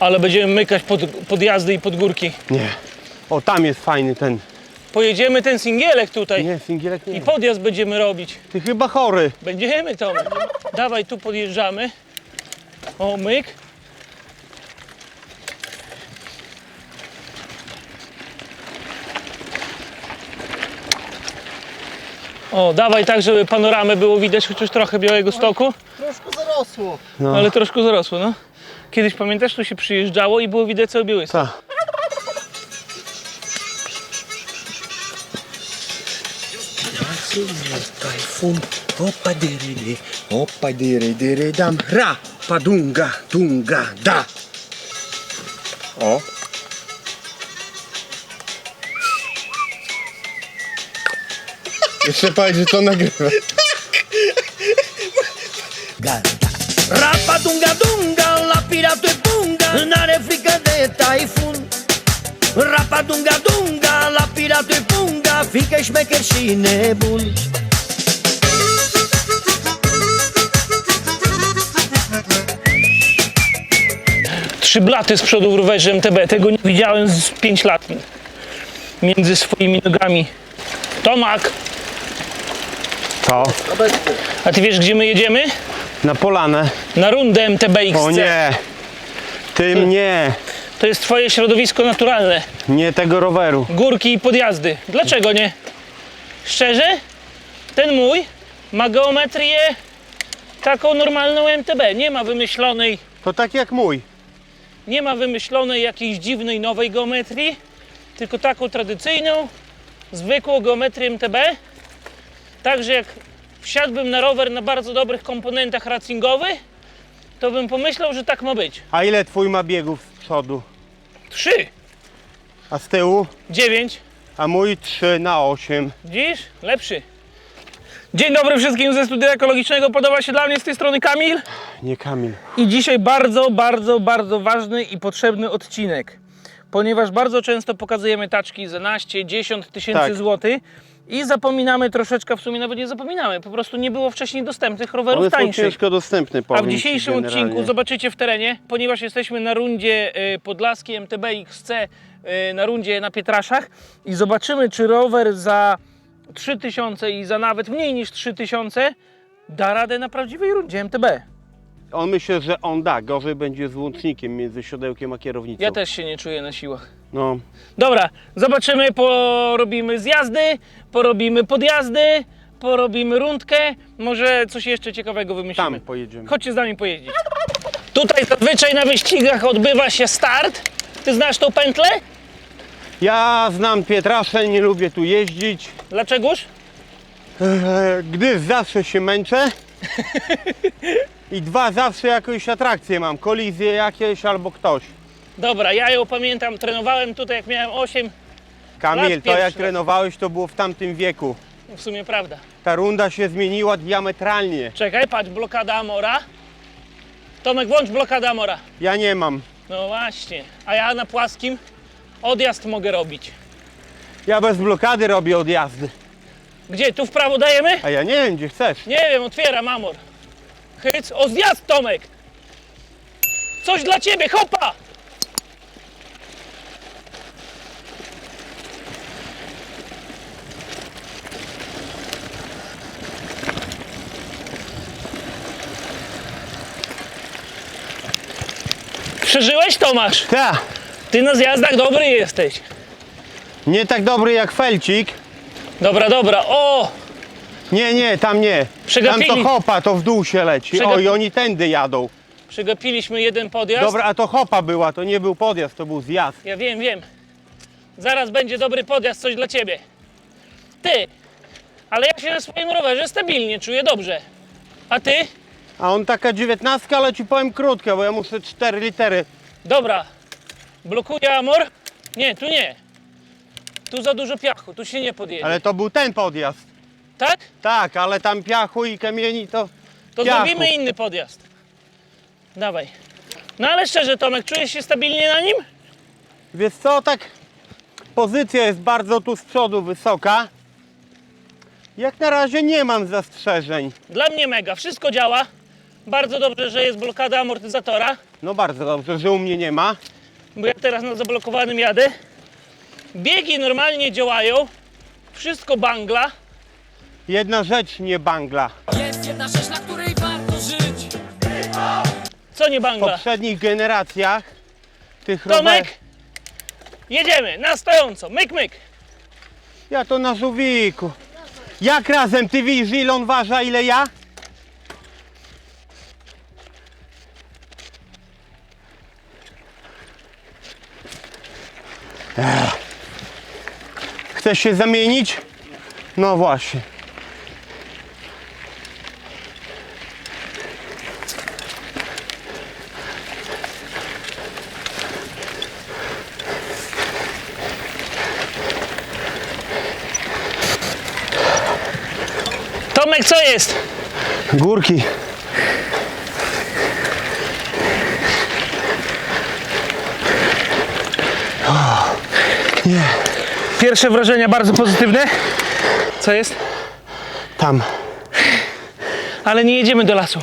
Ale będziemy mykać pod, podjazdy i pod górki. Nie. O, tam jest fajny ten. Pojedziemy ten singielek tutaj Nie, singielek i nie. podjazd będziemy robić. Ty chyba chory. Będziemy to. Dawaj, tu podjeżdżamy. O, myk. O, dawaj tak, żeby panoramę było widać chociaż trochę Białego Stoku, Troszkę zarosło. No. ale troszkę zarosło, no. Kiedyś pamiętasz, tu się przyjeżdżało i było widać cały Biały Stok. Ta. Tajfun, opa dirili, opa diri diri dam, ra, padunga, dunga, da. O. Jeszcze powiedz, że to nagrywa. Rapa dunga pirato e punga, na replica de Typhoon. Rapa dunga dunga, la pirato e punga, fica śmeker și nebun. Trzy blaty z przodu w rowerze MTB. Tego nie widziałem z 5 lat. Między swoimi nogami. Tomak, Co? a ty wiesz gdzie my jedziemy? Na polanę. Na rundę MTB XC. O nie. Tym nie. To jest twoje środowisko naturalne. Nie tego roweru. Górki i podjazdy. Dlaczego nie? Szczerze? Ten mój ma geometrię taką normalną MTB. Nie ma wymyślonej, To tak jak mój. nie ma wymyślonej jakiejś dziwnej nowej geometrii, tylko taką tradycyjną, zwykłą geometrię MTB. Także jak wsiadłbym na rower na bardzo dobrych komponentach racingowych, to bym pomyślał, że tak ma być. A ile twój ma biegów z przodu? Trzy, A z tyłu? dziewięć, A mój 3 na 8. Widzisz? Lepszy. Dzień dobry wszystkim ze studia ekologicznego. Podoba się dla mnie z tej strony Kamil. Nie Kamil. I dzisiaj bardzo, bardzo, bardzo ważny i potrzebny odcinek. Ponieważ bardzo często pokazujemy taczki za naście, 10 tysięcy Tak. złotych i zapominamy troszeczkę, w sumie nawet nie zapominamy, po prostu nie było wcześniej dostępnych rowerów One są tańszych. ciężko dostępne, A w ci dzisiejszym generalnie. odcinku zobaczycie w terenie, ponieważ jesteśmy na rundzie y, Podlaskiej MTB XC, y, na rundzie na Pietraszach i zobaczymy, czy rower za 3000 i za nawet mniej niż 3000 da radę na prawdziwej rundzie MTB. On myślę, że on da. Gorzej będzie z łącznikiem między siodełkiem a kierownicą. Ja też się nie czuję na siłach. No. Dobra, zobaczymy, porobimy zjazdy, porobimy podjazdy, porobimy rundkę, może coś jeszcze ciekawego wymyślimy. Tam pojedziemy. Chodźcie z nami pojeździć. Tutaj zazwyczaj na wyścigach odbywa się start. Ty znasz tą pętlę? Ja znam Pietraszę, nie lubię tu jeździć, Dlaczegoż? e, gdyż zawsze się męczę. I dwa, zawsze jakąś atrakcję mam, kolizję jakieś albo ktoś. Dobra, ja ją pamiętam, trenowałem tutaj jak miałem 8, Kamil, Lat to pierwszy jak raz. trenowałeś, to było w tamtym wieku. w sumie prawda. Ta runda się zmieniła diametralnie. Czekaj, patrz, blokada Amora. Tomek, włącz blokadę Amora. Ja nie mam. No właśnie, a ja na płaskim odjazd mogę robić. Ja bez blokady robię odjazdy. Gdzie, tu w prawo dajemy? A ja nie wiem, gdzie chcesz. Nie wiem, otwieram Amor. Hyc, o zjazd Tomek! Coś dla ciebie, hopa! Przeżyłeś, Tomasz? Ta, Ty na zjazdach dobry jesteś. nie tak dobry jak Felcik. Dobra, dobra. O! Nie, nie, tam nie. Tam Przegapili. to hopa, to w dół się leci. Przegap- Oj, oni tędy jadą. Przegapiliśmy jeden podjazd. Dobra, a to hopa była, to nie był podjazd, to był zjazd. Ja wiem, wiem. Zaraz będzie dobry podjazd, coś dla ciebie. Ty, ale ja się na swoim rowerze stabilnie czuję dobrze. A ty? A on taka dziewiętnastka, ale ci powiem krótka, bo ja muszę 4 litery. Dobra. Blokuje Amor? Nie, tu nie. Tu za dużo piachu, tu się nie podjedzie. Ale to był ten podjazd. Tak? Tak, ale tam piachu i kamieni to. To piachu. zrobimy inny podjazd. Dawaj. No ale szczerze, Tomek, czujesz się stabilnie na nim? Wiesz co, tak pozycja jest bardzo tu z przodu wysoka. Jak na razie nie mam zastrzeżeń. Dla mnie mega. Wszystko działa. Bardzo dobrze, że jest blokada amortyzatora. No bardzo dobrze, że u mnie nie ma. bo ja teraz na zablokowanym jadę. Biegi normalnie działają, wszystko bangla. Jedna rzecz nie bangla. Jest jedna rzecz, na której warto żyć Co nie W bangla? poprzednich generacjach tych rowerów... Tomek, jedziemy na stojąco, myk, myk. Ja to na żółwiku. Jak razem? Ty widzisz ile on waży, a ile ja? Chcesz się zamienić? No właśnie. Tomek, co jest? Górki. Pierwsze wrażenia bardzo pozytywne. Co jest? tam. Ale nie jedziemy do lasu.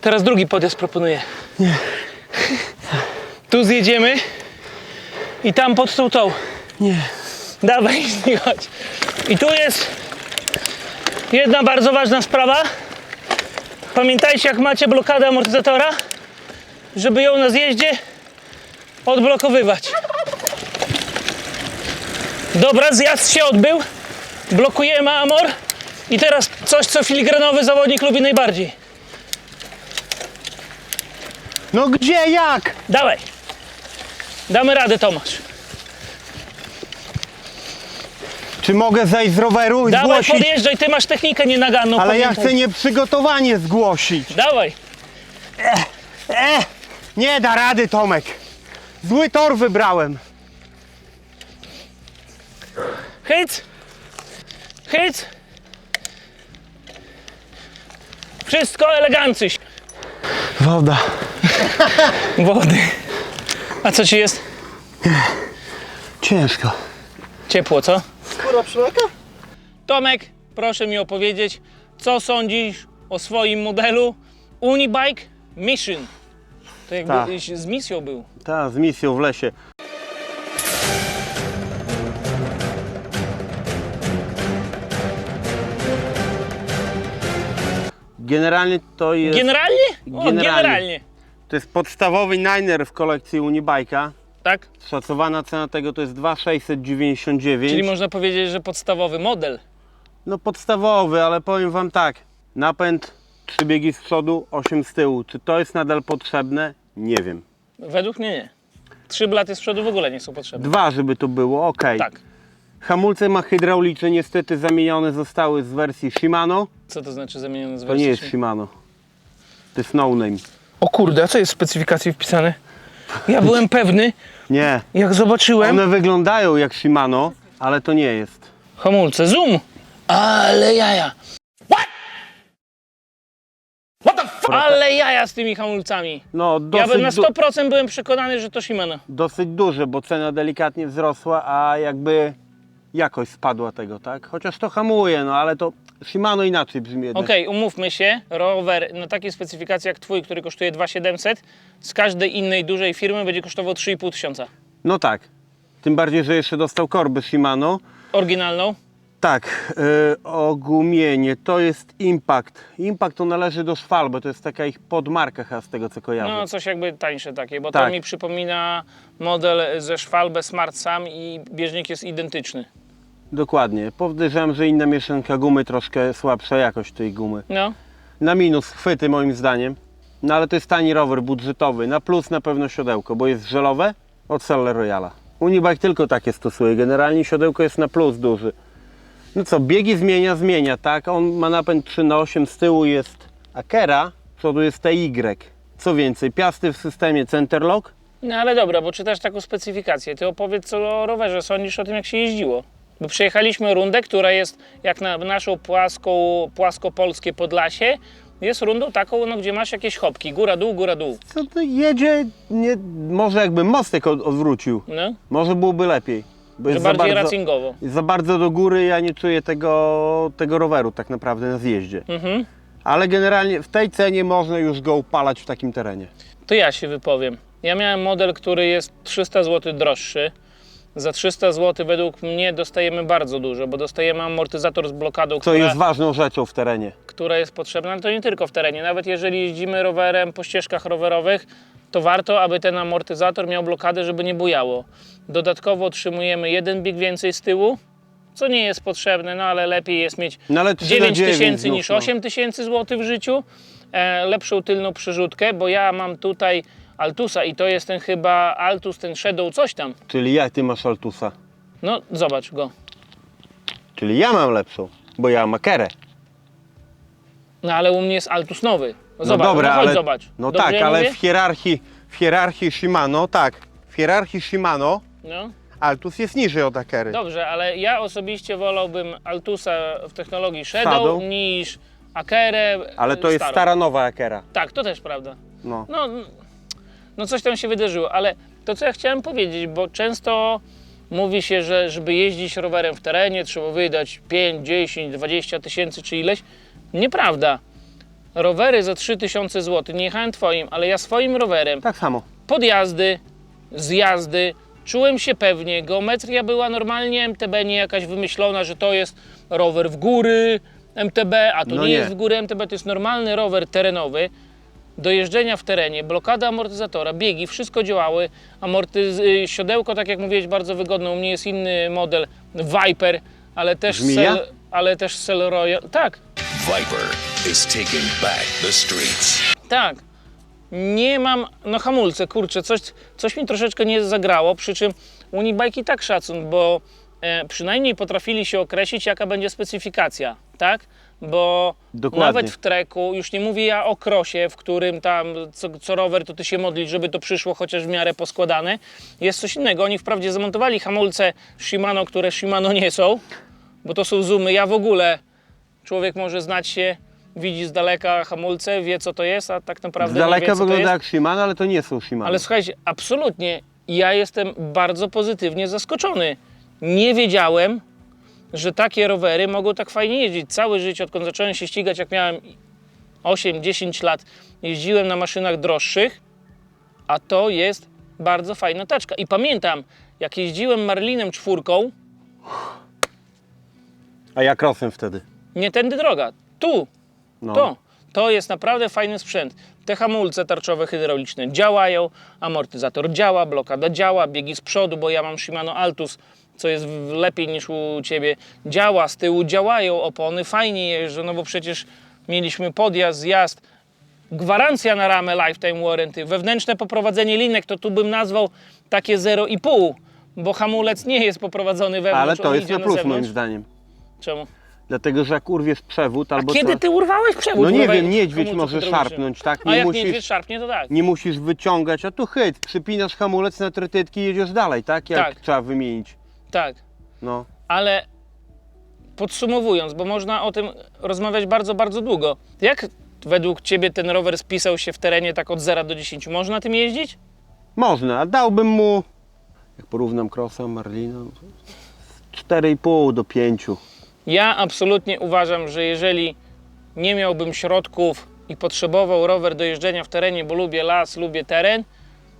Teraz drugi podjazd proponuję. Nie. Tu zjedziemy i tam pod tą tą. Nie. Dawaj, nie chodź. I tu jest jedna bardzo ważna sprawa. Pamiętajcie, jak macie blokadę amortyzatora, żeby ją na zjeździe odblokowywać. Dobra, zjazd się odbył. Blokujemy amor. I teraz coś, co filigranowy zawodnik lubi najbardziej. No gdzie, jak? Dawaj. Damy radę, Tomasz. Czy mogę zejść z roweru i Dawaj, zgłosić? podjeżdżaj, ty masz technikę nienaganną. Ale ja pamiętaj. chcę nieprzygotowanie zgłosić. Dawaj. E, nie da rady, Tomek. Zły tor wybrałem. Hyc! Hyc! Wszystko elegancyś. Woda. Wody. A co ci jest? Ciężko. Ciepło, co? Skóra przyleka? Tomek, proszę mi opowiedzieć, co sądzisz o swoim modelu Unibike Mission. To jakby Tak. z misją był. Ta, z misją w lesie. Generalnie to jest, Generalnie? O, Generalnie. generalnie. to jest podstawowy Niner w kolekcji Unibike'a. Tak? Szacowana cena tego to jest 2,699. Czyli można powiedzieć, że podstawowy model. No podstawowy, ale powiem Wam tak. Napęd, trzy biegi z przodu, 8 z tyłu. Czy to jest nadal potrzebne? Nie wiem. Według mnie nie. Trzy blaty z przodu w ogóle nie są potrzebne. Dwa, żeby to było, ok. Tak. Hamulce ma hydrauliczne, niestety zamienione zostały z wersji Shimano. Co to znaczy zamienione z To nie jest Shimano. To jest no name. O kurde, a co jest w specyfikacji wpisane? Ja byłem pewny, Nie. jak zobaczyłem. One wyglądają jak Shimano, ale to nie jest. Hamulce, zoom! Ale jaja! Ale jaja z tymi hamulcami. No Ja dosyć, bym na du- 100% byłem przekonany, że to Shimano. dosyć duże, bo cena delikatnie wzrosła, a jakby jakość spadła tego, tak? Chociaż to hamuje, no ale to Shimano inaczej brzmi jednak. Okej, umówmy się, rower na takiej specyfikacji jak twój, który kosztuje 2700, z każdej innej dużej firmy będzie kosztował 3,5 tysiąca. No tak. Tym bardziej, że jeszcze dostał korby Shimano. Oryginalną? Tak, yy, ogumienie to jest Impact. Impact to należy do Schwalbe, to jest taka ich podmarka chyba z tego co kojarzę. No coś jakby tańsze takie, bo to Tak. mi przypomina model ze Schwalbe Smart Sam i bieżnik jest identyczny. Dokładnie. Podejrzewam, że inna mieszanka gumy, troszkę słabsza jakość tej gumy. No, Na minus chwyty moim zdaniem. No ale to jest tani rower budżetowy. Na plus na pewno siodełko, bo jest żelowe od Seller Royala. Unibike tylko takie stosuje. Generalnie siodełko jest na plus duży. No co, biegi zmienia, zmienia, tak? On ma napęd 3 na 8 z tyłu jest Akera, z przodu jest TY. Co więcej, piasty w systemie Centerlock. no ale dobra, bo czytasz taką specyfikację. Ty opowiedz co o rowerze, sądzisz o tym jak się jeździło. Bo przejechaliśmy rundę, która jest jak na naszą płaską, płaskopolskie Podlasie, jest rundą taką, no, gdzie masz jakieś hopki, góra, dół, góra, dół. Co to jedzie, nie, może jakby mostek od, odwrócił, No, może byłoby lepiej. Bo że jest za bardziej bardzo, racingowo. za bardzo do góry ja nie czuję tego, tego roweru tak naprawdę na zjeździe. Mhm. Ale generalnie w tej cenie można już go upalać w takim terenie. To ja się wypowiem. Ja miałem model, który jest 300 zł droższy. Za 300 zł według mnie dostajemy bardzo dużo, bo dostajemy amortyzator z blokadą, Co która, jest ważną rzeczą w terenie. która jest potrzebna, ale to nie tylko w terenie. Nawet jeżeli jeździmy rowerem po ścieżkach rowerowych, to warto, aby ten amortyzator miał blokadę, żeby nie bujało. Dodatkowo otrzymujemy jeden bieg więcej z tyłu, co nie jest potrzebne, no ale lepiej jest mieć No ale 3 na 9 9 tysięcy znów, niż no. 8 tysięcy złotych w życiu. E, lepszą tylną przyrzutkę, bo ja mam tutaj Altusa i to jest ten chyba Altus, ten Shadow coś tam. Czyli jak ty masz Altusa? No zobacz go. Czyli ja mam lepszą, bo ja mam Akerę. No ale u mnie jest Altus nowy. No Zobacz, dobra, no chodź ale, zobacz. No Dobrze tak, ja ale mówię? w hierarchii, w hierarchii Shimano, tak, w hierarchii Shimano No. Altus jest niżej od Akery. Dobrze, ale ja osobiście wolałbym Altusa w technologii Shadow, Shadow. niż Akerę Ale to jest starą. stara nowa Akera. Tak, to też prawda. No. No, no coś tam się wydarzyło, ale to co ja chciałem powiedzieć, bo często mówi się, że żeby jeździć rowerem w terenie trzeba wydać 5, 10, 20 tysięcy czy ileś. Nieprawda. Rowery za 3000 zł, nie jechałem twoim, ale ja swoim rowerem, Tak samo. podjazdy, zjazdy, czułem się pewnie, geometria była normalnie MTB, nie jakaś wymyślona, że to jest rower w góry MTB, a to No nie, nie. jest w góry MTB, to jest normalny rower terenowy, do jeżdżenia w terenie, blokada amortyzatora, biegi, wszystko działały, amortyz... y, siodełko, tak jak mówiłeś, bardzo wygodne, u mnie jest inny model, Viper, ale też Żmija? Cel, ale też Cell Royal, tak, Viper is taking back the streets. Tak. Nie mam, no hamulce, kurczę, coś, coś mi troszeczkę nie zagrało, przy czym Unibike i tak szacun, bo przynajmniej potrafili się określić, jaka będzie specyfikacja, tak? Bo Dokładnie. nawet w treku, już nie mówię ja o krosie, w którym tam co, co rower, to ty się modlisz, żeby to przyszło chociaż w miarę poskładane, jest coś innego. Oni wprawdzie zamontowali hamulce Shimano, które Shimano nie są, bo to są zoomy. Ja w ogóle, człowiek może znać się, widzi z daleka hamulce, wie co to jest, a tak Z naprawdę nie daleka wie, co wygląda jak Shimano, ale to nie są Shimano. Ale słuchajcie, absolutnie, ja jestem bardzo pozytywnie zaskoczony. Nie wiedziałem, że takie rowery mogą tak fajnie jeździć. Całe życie, odkąd zacząłem się ścigać, jak miałem 8-10 lat, jeździłem na maszynach droższych, a to jest bardzo fajna taczka. I pamiętam, jak jeździłem Marlinem czwórką, A ja krosem wtedy. nie tędy droga, tu, No. To, to jest naprawdę fajny sprzęt. Te hamulce tarczowe hydrauliczne działają, amortyzator działa, blokada działa, biegi z przodu, bo ja mam Shimano Altus, co jest lepiej niż u Ciebie. Działa, z tyłu działają opony, fajnie jeżdżą, no bo przecież mieliśmy podjazd, zjazd, gwarancja na ramę lifetime warranty, wewnętrzne poprowadzenie linek, to tu bym nazwał takie 0,5, bo hamulec nie jest poprowadzony wewnątrz, Ale on to jest idzie na plus zewnątrz. moim zdaniem. Czemu? Dlatego, że jak urwiesz przewód A albo kiedy co... ty urwałeś przewód? No nie wiem, niedźwiedź hamulcu może hydraulicznym. szarpnąć, tak? A Nie jak musisz, niedźwiedź szarpnie, to tak. nie musisz wyciągać, a tu chyt, przypinasz hamulec na trytytki i jedziesz dalej, tak? Jak Tak. trzeba wymienić. Tak. No. Ale podsumowując, bo można o tym rozmawiać bardzo, bardzo długo. Jak według Ciebie ten rower spisał się w terenie tak od 0 do 10? Można na tym jeździć? Można, dałbym mu, jak porównam Crossa, Marlina, 4,5 do 5. Ja absolutnie uważam, że jeżeli nie miałbym środków i potrzebował rower do jeżdżenia w terenie, bo lubię las, lubię teren,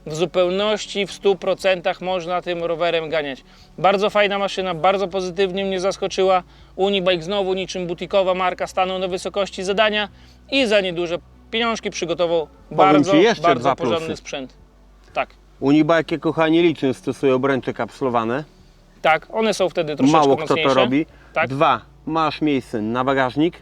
w zupełności, w 100% można tym rowerem ganiać. Bardzo fajna maszyna, bardzo pozytywnie mnie zaskoczyła. Unibike znowu niczym butikowa marka stanął na wysokości zadania i za nieduże pieniążki przygotował bardzo, ci jeszcze bardzo dwa porządny plusy. sprzęt. Tak, Unibike, kochani, liczę, stosują obręcze kapsulowane. tak, one są wtedy troszeczkę Mało kto mocniejsze. to robi. Tak. Dwa, masz miejsce na bagażnik,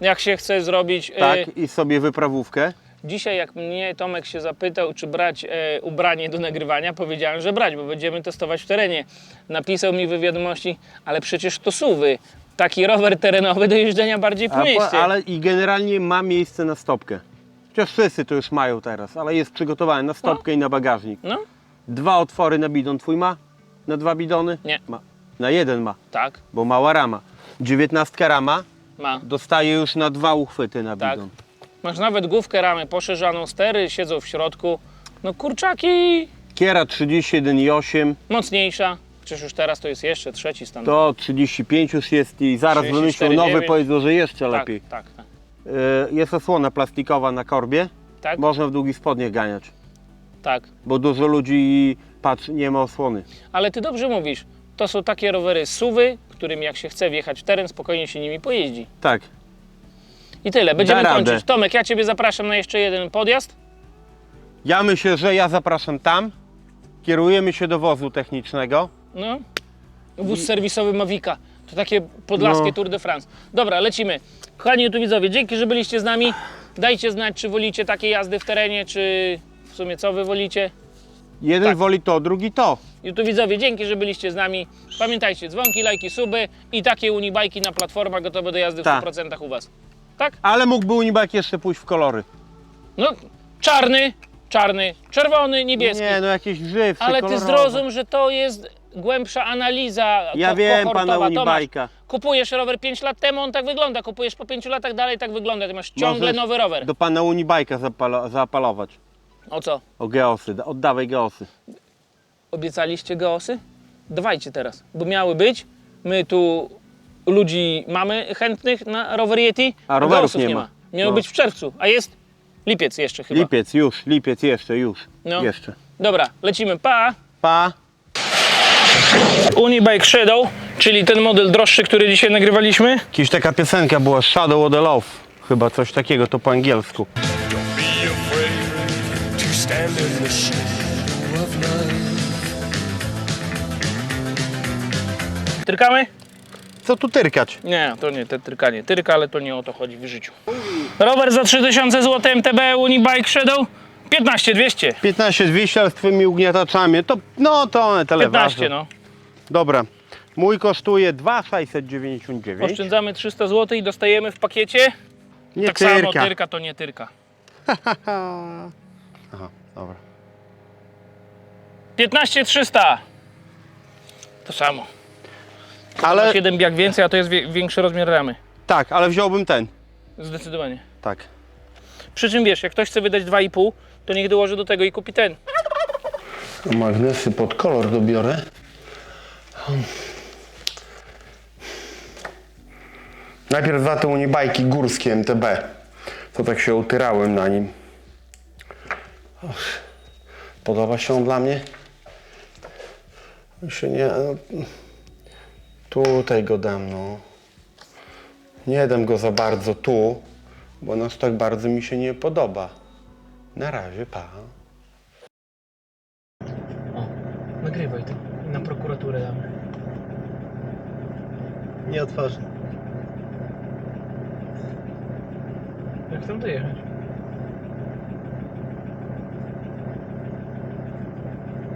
Jak się chce zrobić... y, tak, i sobie wyprawówkę. Dzisiaj jak mnie Tomek się zapytał, czy brać e, ubranie do nagrywania, powiedziałem, że brać, bo będziemy testować w terenie. Napisał mi w wiadomości, ale przecież to suwy. Taki rower terenowy do jeżdżenia bardziej po A, mieście. po- ale i generalnie ma miejsce na stopkę. Chociaż wszyscy to już mają teraz, ale jest przygotowany na stopkę i na bagażnik. No, Dwa otwory na bidon. Twój ma? Na dwa bidony? Nie. Ma. Na jeden ma, tak, bo mała rama. 19 rama ma. dostaje już na dwa uchwyty na Tak. bidon. Masz nawet główkę ramy poszerzaną, stery siedzą w środku. No kurczaki, Kiera 31,8 mocniejsza. Przecież już teraz to jest jeszcze trzeci stan. to 35 już jest i zaraz 34,9. wymyślą nowy, powiedzą, że jeszcze tak, lepiej. tak, tak. Y, Jest osłona plastikowa na korbie. Tak? Można w długich spodniach ganiać. Tak. Bo dużo ludzi patrz, nie ma osłony. Ale ty dobrze mówisz. To są takie rowery suwy, którym jak się chce wjechać w teren, spokojnie się nimi pojeździ. Tak. I tyle, będziemy radę. kończyć. Tomek, ja ciebie zapraszam na jeszcze jeden podjazd. Ja myślę, że ja zapraszam tam. Kierujemy się do wozu technicznego. No. Wóz serwisowy Mavica. To takie podlaskie No. Tour de France. Dobra, lecimy. Kochani tu widzowie, dzięki, że byliście z nami. Dajcie znać, czy wolicie takie jazdy w terenie, czy w sumie co wy wolicie. Jeden Tak. woli to, drugi to. YouTube widzowie, dzięki, że byliście z nami. Pamiętajcie, dzwonki, lajki, suby i takie unibajki na platformach gotowe do jazdy w Tak. 100% u Was. Tak? Ale mógłby Unibike jeszcze pójść w kolory. No, czarny, czarny, czerwony, niebieski. Nie, no jakieś żywsze, Ale ty kolorowe. zrozum, że to jest głębsza analiza Ja ko- wiem, pana kohortowa. Tomasz, Unibike'a. Kupujesz rower 5 lat temu, on tak wygląda. Kupujesz po 5 latach, dalej tak wygląda. Ty masz ciągle Możesz nowy rower. Do pana Unibike'a zapalo- zaapalować. O co? O geosy, da- oddawaj geosy. Obiecaliście geosy? Dawajcie teraz, bo miały być. My tu ludzi mamy chętnych na rower Yeti, A rowerów geosów nie ma. Miało No. być w czerwcu, a jest lipiec jeszcze chyba. Lipiec, już, lipiec jeszcze, już. No. Jeszcze. Dobra, lecimy. Pa! Pa. Unibike Shadow, czyli ten model droższy, który dzisiaj nagrywaliśmy. Jakaś taka piosenka była, Shadow of the Love. Chyba coś takiego, to po angielsku. Tyrkamy? Co tu tyrkać? Nie, to nie te tyrkanie. Tyrka, ale to nie o to chodzi w życiu. Rower za 3000 zł MTB Unibike Shadow 15200. 15 200, ale z twoimi ugniataczami, to no to one tyle 15 ważą. no. Dobra. Mój kosztuje 2,699. Oszczędzamy 300 zł i dostajemy w pakiecie. Nie tak samo tyrka. tyrka to nie tyrka. Aha, dobra. 15300. To samo. Ale Masz jeden bieg więcej, a to jest wie- większy rozmiar ramy. tak, ale wziąłbym ten. Zdecydowanie. Tak. Przy czym wiesz, jak ktoś chce wydać 2,5, to niech dołoży do tego i kupi ten. Magnesy pod kolor dobiorę. Najpierw dwa te unibajki górskie MTB. To tak się utyrałem na nim. Och, Podoba się on dla mnie? Się nie... no, Tutaj go dam, no. Nie dam go za bardzo tu, bo nas tak bardzo mi się nie podoba. Na razie, pa. O, nagrywaj to. Na prokuraturę damy. Nie otworzę. Jak tam dojechać?